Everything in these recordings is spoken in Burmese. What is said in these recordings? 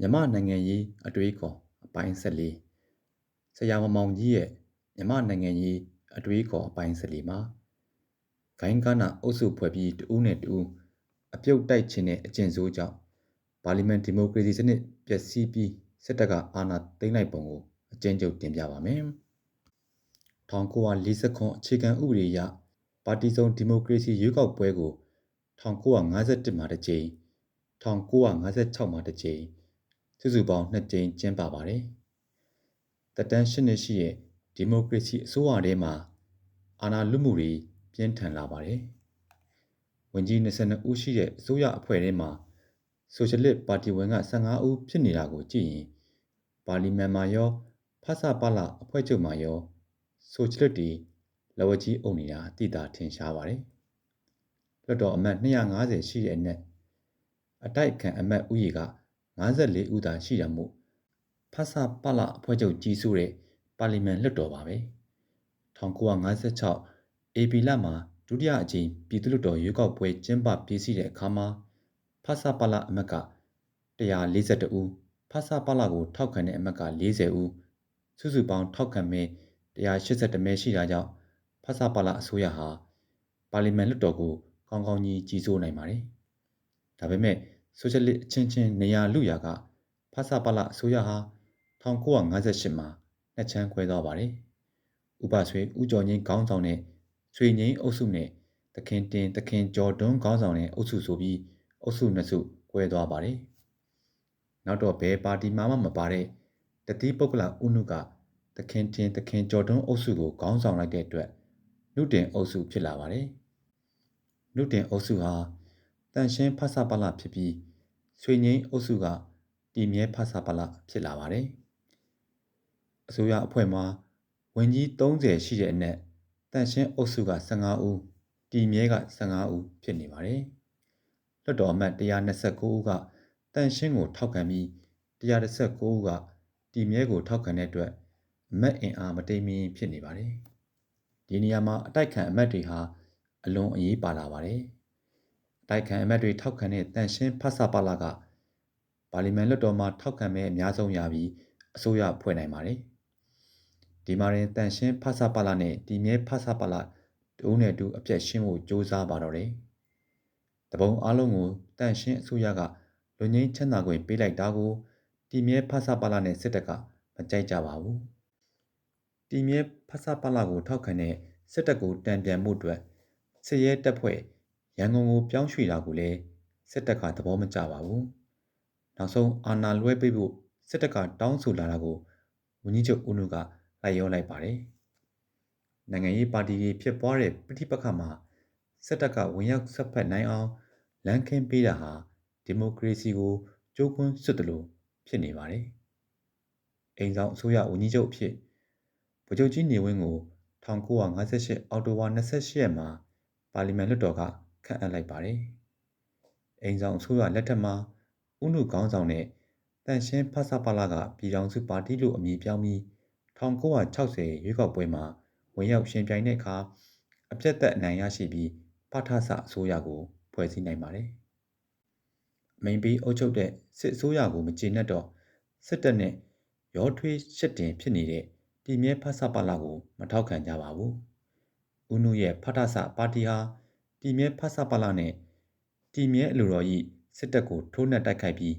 မြမနိုင်ငံရေးအတွေးခေါ်အပိုင်း14ဆရာမမောင်ကြီးရဲ့မြမနိုင်ငံရေးအတွေးခေါ်အပိုင်း14မှာဂိုင်းကနာအုပ်စုဖွဲ့ပြီးတူးနဲ့တူးအပြုတ်တိုက်ခြင်းနဲ့အကျင့်ဆိုးကြောင့်ပါလီမန်ဒီမိုကရေစီစနစ်ပျက်စီးပြီးစစ်တပ်ကအာဏာသိမ်းလိုက်ပုံကိုအကျဉ်းချုပ်တင်ပြပါမယ်။1940ခုအခြေခံဥပဒေအရပါတီစုံဒီမိုကရေစီရွေးကောက်ပွဲကို1951မှာတစ်ကြိမ်1956မှာတစ်ကြိမ် စုစုပေါင်း2ကြိမ်ကျင်းပပါတယ်။တက်တန်း၈နှစ်ရှိရဲ့ဒီမိုကရေစီအစိုးရထဲမှာအာဏာလွတ်မှုတွေပြင်းထန်လာပါတယ်။ဝန်ကြီး22ဦးရှိတဲ့အစိုးရအဖွဲ့ထဲမှာဆိုရှယ်လစ်ပါတီဝင်က15ဦးဖြစ်နေတာကိုကြည့်ရင်ပါလီမန်မှာရောဖဆပလအဖွဲ့ချုပ်မှာရောဆိုရှယ်လစ်တွေလဝကြီးအုပ်နေတာအတိအသာထင်ရှားပါတယ်။လွှတ်တော်အမတ်250ရှိတဲ့အနက်အတိုက်အခံအမတ်ဦးရေက 54ဦးသာရှိတာမို့ဖဆပလအဖွဲ့ချုပ်ကြီးစိုးတဲ့ပါလီမန်လွှတ်တော်ပါပဲ1956 AB လမှာဒုတိယအကြိမ်ပြည်သူ့လွှတ်တော်ရွေးကောက်ပွဲကျင်းပပြည်စည်းတဲ့အခါမှာဖဆပလအမတ်က142ဦးဖဆပလကိုထောက်ခံတဲ့အမတ်က40ဦးစုစုပေါင်းထောက်ခံမဲ182မဲရှိတာကြောင့်ဖဆပလအစိုးရဟာပါလီမန်လွှတ်တော်ကိုကောင်းကောင်းကြီးကြီးစိုးနိုင်ပါတယ်ဒါပေမဲ့ ဆိုရှယ်လစ်အချင်းချင်းနေရာလူရာကဖဆပလအစိုးရဟာ1958မှာနှစ်ချမ်းခွဲသွားပါတယ်။ဥပဆွေဦးကျော်ငင်းခေါင်းဆောင်တဲ့ဆွေငင်းအုပ်စုနဲ့တခင်တင်တခင်ကျော်တွန်းခေါင်းဆောင်တဲ့အုပ်စုဆိုပြီးအုပ်စုနှစ်စုကွဲသွားပါတယ်။နောက်တော့ဘယ်ပါတီမှမပါတဲ့တတိပုဂ္ဂလဥနုကတခင်တင်တခင်ကျော်တွန်းအုပ်စုကိုခေါင်းဆောင်လိုက်တဲ့အတွက်နုတင်အုပ်စုဖြစ်လာပါတယ်။နုတင်အုပ်စုဟာ တန်ရှင်းဖဆပလဖြစ်ပြီးဆွေငိမ့်အုပ်စုကတည်မြဲဖဆပလဖြစ်လာပါတယ်။အစိုးရအဖွဲ့မှာဝန်ကြီး30ရှိတဲ့အနက်တန်ရှင်းအုပ်စုက15ဦးတည်မြဲက15ဦးဖြစ်နေပါတယ်။လွှတ်တော်အမတ်129ဦးကတန်ရှင်းကိုထောက်ခံပြီး119ဦးကတည်မြဲကိုထောက်ခံတဲ့အတွက်အမတ်အင်အားမတိမ်မင်းဖြစ်နေပါတယ်။ဒီနေရာမှာအတိုက်ခံအမတ်တွေဟာအလွန်အရေးပါလာပါတယ်။ တိုက်ခံအမတ်တွေထောက်ခံတဲ့တန်ရှင်းဖဆပါလာကပါလီမန်လွှတ်တော်မှာထောက်ခံမဲ့အများဆုံးရပြီးအစိုးရဖွဲ့နိုင်ပါတယ်။ဒီမှာရင်တန်ရှင်းဖဆပါလာနဲ့ဒီမြဲဖဆပါလာတူးနဲ့တူအပြက်ရှင်းဖို့စ조사ပါတော့တယ်။တပုံအားလုံးကိုတန်ရှင်းအစိုးရကလူငင်းချမ်းသာခွင့်ပေးလိုက်တာကိုဒီမြဲဖဆပါလာနဲ့စစ်တပ်ကမကြိုက်ကြပါဘူး။ဒီမြဲဖဆပါလာကိုထောက်ခံတဲ့စစ်တပ်ကိုတံပြန်မှုအတွက်စစ်ရဲတပ်ဖွဲ့ ရန်ကုန်ကိုပြောင်းရွှေ့တာကိုလည်းစစ်တပ်ကသဘောမကျပါဘူး။နောက်ဆုံးအာဏာလွှဲပေးဖို့စစ်တပ်ကတောင်းဆိုလာတာကိုဝန်ကြီးချုပ်ဦးနုကလိုက်ရောလိုက်ပါတယ်။နိုင်ငံရေးပါတီတွေဖြစ်ပွားတဲ့ပြဋိပက္ခမှာစစ်တပ်ကဝင်ရောက်ဆက်ဖက်နိုင်အောင်လမ်းခင်းပေးတာဟာဒီမိုကရေစီကိုကြိုးကွင်းစွတ်တယ်လို့ဖြစ်နေပါတယ်။အိမ်ဆောင်အစိုးရဝန်ကြီးချုပ်အဖြစ်ဗိုလ်ချုပ်ကြီးနေဝင်းကို1958အောက်တိုဘာ28ရက်မှာပါလီမန်လွှတ်တော်က ခန့်အပ်လိုက်ပါတယ်။အိမ်ဆောင်အစိုးရလက်ထက်မှာဥနုခေါင်းဆောင်တဲ့တန်ရှင်းဖဆပလာကပြည်ထောင်စုပါတီလို့အမည်ပြောင်းပြီး1960ရွေးကောက်ပွဲမှာဝင်ရောက်ရှင်ပြိုင်တဲ့အခါအပြတ်သက်အနိုင်ရရှိပြီးပထဆအစိုးရကိုဖွဲ့စည်းနိုင်ပါတယ်။မိန်ပြီးအုပ်ချုပ်တဲ့စစ်အစိုးရကိုမကျေနပ်တော့စစ်တပ်နဲ့ရောထွေးရှစ်တင်ဖြစ်နေတဲ့ပြည်မြဲဖဆပလာကိုမထောက်ခံကြပါဘူး။ဦးနုရဲ့ဖထဆပါတီဟာ တီမြဲဖဆပလာနဲ့တီမြဲအလိုတော်ဤစစ်တပ်ကိုထိုးနှက်တိုက်ခိုက်ပြီး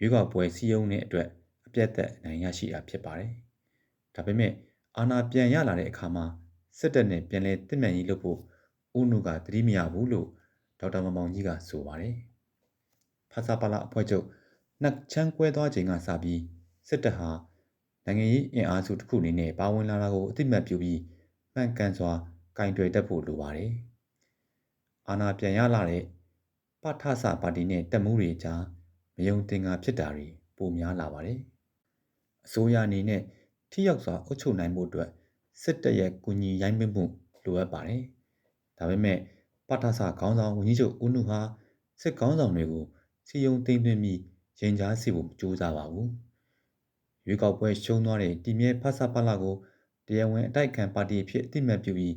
ရွေးကောက်ပွဲစည်းရုံးတဲ့အတွက်အပြတ်သက်နိုင်ရရှိတာဖြစ်ပါတယ်။ဒါပေမဲ့အာဏာပြန်ရလာတဲ့အခါမှာစစ်တပ်နဲ့ပြန်လည်တစ်မြန်ရေးလုပ်ဖို့ဦးနုကသတိမရဘူးလို့ဒေါက်တာမမောင်ကြီးကဆိုပါတယ်။ဖဆပလာအဖွဲ့ချုပ်နှက်ချမ်းကွဲသွားချိန်ကစပြီးစစ်တပ်ဟာနိုင်ငံရေးအင်အားစုတစ်ခုအနေနဲ့ပါဝင်လာတာကိုအသိမှတ်ပြုပြီးမှန်ကန်စွာကင်တွယ်တတ်ဖို့လိုပါတယ်။ အာဏာပြန်ရလာတဲ့ပထဆပါတီနဲ့တက်မှုတွေကြားမယုံတင်ငါဖြစ်တာတွေပိုများလာပါတယ်။အစိုးရအနေနဲ့ထိရောက်စွာအုပ်ချုပ်နိုင်မှုအတွက်စစ်တပ်ရဲ့ကူညီရိုင်းပင်းမှုလိုအပ်ပါတယ်။ဒါပေမဲ့ပထဆခေါင်းဆောင်ဝန်ကြီးချုပ်ဦးနုဟာစစ်ကောင်းဆောင်တွေကိုစီယုံသိမ်းသွင်းပြီးရင်ကြားစီဖို့ကြိုးစားပါဘူး။ရွေးကောက်ပွဲရှုံးသွားတဲ့တီမြဲဖဆပလာကိုတရားဝင်အတိုက်ခံပါတီဖြစ်အတိမတ်ပြုပြီး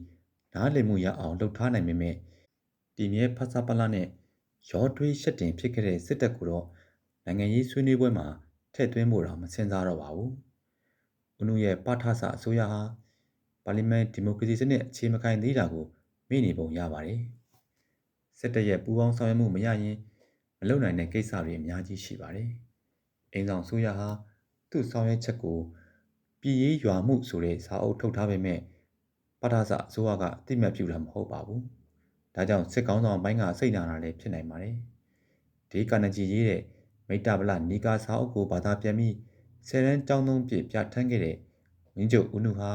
နားလည်မှုရအောင်လှုပ်ထားနိုင်ပေမဲ့ တည်မြဲဖဆပလနဲ့ရောထွေးရှက်တင်ဖြစ်ခဲ့တဲ့စစ်တပ်ကိုတော့နိုင်ငံရေးဆွေးနွေးပွဲမှာထည့်သွင်းဖို့တော့မစင်စားတော့ပါဘူး။ဦးနုရဲ့ပထဆအစိုးရဟာပါလီမန်ဒီမိုကရေစီစနစ်အခြေမခိုင်သေးတာကိုမိနေပုံရပါတယ်။စစ်တပ်ရဲ့ပူးပေါင်းဆောင်ရွက်မှုမရရင်မလုပ်နိုင်တဲ့ကိစ္စတွေအများကြီးရှိပါတယ်။အိမ်ဆောင်ဆိုရဟာသူ့ဆောင်ရွက်ချက်ကိုပြည်ရေးရွာမှုဆိုတဲ့စာအုပ်ထုတ်ထားပေမဲ့ပထဆအစိုးရကအတိမတ်ပြုတာမဟုတ်ပါဘူး။ ဒါကြောင့်စစ်ကောင်းဆောင်ပိုင်းကစိတ်နာတာလည်းဖြစ်နိုင်ပါတယ်။ဒီကာနဂျီရေးတဲ့မိတ္တဗလနီကာစာအုပ်ကိုဘာသာပြန်ပြီးဆယ်ရန်တောင်းသုံးပြပြဋ္ဌာန်းခဲ့တဲ့ဝင်းကျုပ်ဦးနုဟာ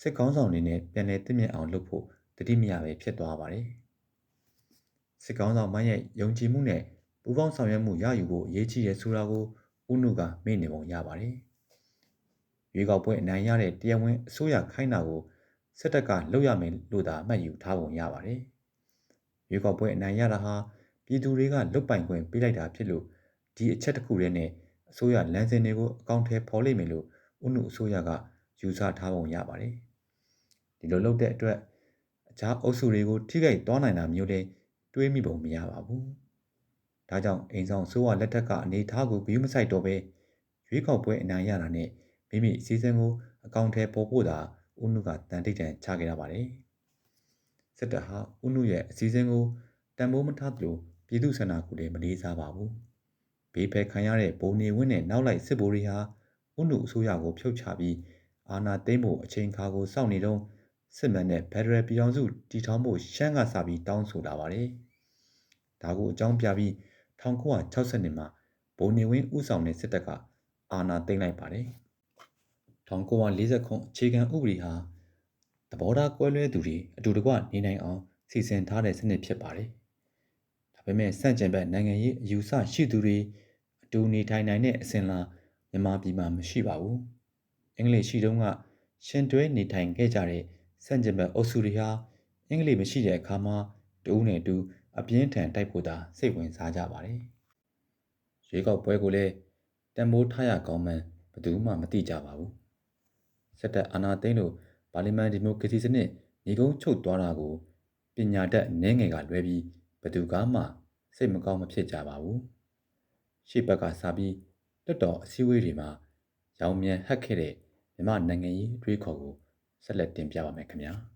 စစ်ကောင်းဆောင်တွေနဲ့ပြန်လည်တည်မြဲအောင်လုပ်ဖို့တတိမရပဲဖြစ်သွားပါတယ်။စစ်ကောင်းဆောင်မိုင်းရဲ့ယုံကြည်မှုနဲ့ပူးပေါင်းဆောင်ရွက်မှုရယူဖို့အရေးကြီးတဲ့ဆိုတာကိုဦးနုကမေ့နေပုံရပါတယ်။ရွေးကောက်ပွဲအနိုင်ရတဲ့တရားဝင်အစိုးရခိုင်းတာကိုစစ်တပ်ကလုပ်ရမယ်လို့သာအမှတ်ယူထားပုံရပါတယ်။ ရွေးကောက်ပွဲအနိုင်ရတာဟာပြည်သူတွေကလွတ်ပိုင်ခွင့်ပေးလိုက်တာဖြစ်လို့ဒီအချက်တစ်ခုတည်းနဲ့အစိုးရလမ်းစဉ်တွေကိုအကောင့်ထဲပေါ်လိမ့်မယ်လို့ဦးနုအစိုးရကယူဆထားပုံရပါတယ်။ဒီလိုလုပ်တဲ့အတွက်အခြားအုပ်စုတွေကိုထိခိုက်သွားနိုင်တာမျိုးတွေတွေးမိပုံမရပါဘူး။ဒါကြောင့်အိမ်ဆောင်ဆိုးဝါလက်ထက်ကအနေထားကိုဂရုမစိုက်တော့ပဲရွေးကောက်ပွဲအနိုင်ရတာနဲ့မိမိအစည်းအဝေးကိုအကောင့်ထဲပေါ်ဖို့သာဦးနုကတန်တိတ်တန်ချခဲ့ရပါတယ်။ စစ်တပ်ဟာဦးနုရဲ့အစည်းအဝေးကိုတန်ဖိုးမထားသလိုပြည်သူ့ဆန္ဒကိုလည်းမလေးစားပါဘူး။ဘေးဖယ်ခံရတဲ့ဘုံနေဝင်းနဲ့နောက်လိုက်စစ်ဗိုလ်တွေဟာဦးနုအစိုးရကိုဖြုတ်ချပြီးအာဏာသိမ်းဖို့အချိန်ခါကိုစောင့်နေတော့စစ်မှန်တဲ့ဖက်ဒရယ်ပြည်ထောင်စုတည်ထောင်ဖို့ရှမ်းကစပြီးတောင်းဆိုလာပါတယ်။ဒါကိုအကြောင်းပြပြီး1960နှစ်မှာဘုံနေဝင်းဥဆောင်တဲ့စစ်တပ်ကအာဏာသိမ်းလိုက်ပါတယ်။1940ခုအခြေခံဥပဒေဟာ သဘောထားကွဲလွဲသူတွေအတူတကွနေနိုင်အောင်စီစဉ်ထားတဲ့စနစ်ဖြစ်ပါတယ်။ဒါပေမဲ့စန့်ကျင်ဘက်နိုင်ငံရေးအယူဆရှိသူတွေအတူနေထိုင်နိုင်တဲ့အစဉ်လာမြန်မာပြည်မှာမရှိပါဘူး။အင်္ဂလိပ်ရှိတုန်းကရှင်တွဲနေထိုင်ခဲ့ကြတဲ့စန့်ကျင်ဘက်အုပ်စုတွေဟာအင်္ဂလိပ်မရှိတဲ့အခါမှာတူးနဲ့တူအပြင်းထန်တိုက်ဖို့သာစိတ်ဝင်စားကြပါတယ်။ရွေးကောက်ပွဲကိုလည်းတံမိုးထားရကောင်းမှန်းဘယ်သူမှမသိကြပါဘူး။စစ်တပ်အာဏာသိမ်းလို့ ပါလီမန်ဒီမိုကရေစီစနစ်ညီကုန်းချုပ်သွားတာကိုပညာတတ်နည်းငယ်ကလွဲပြီးဘယ်သူကမှစိတ်မကောင်းမဖြစ်ကြပါဘူး။ရှေ့ဘက်ကစားပြီးလွတ်တော်အစည်းအဝေးတွေမှာရောင်မြန်ဟက်ခဲ့တဲ့မြမနိုင်ငံရေးအတွေးခေါ်ကိုဆက်လက်တင်ပြပါမယ်ခင်ဗျာ။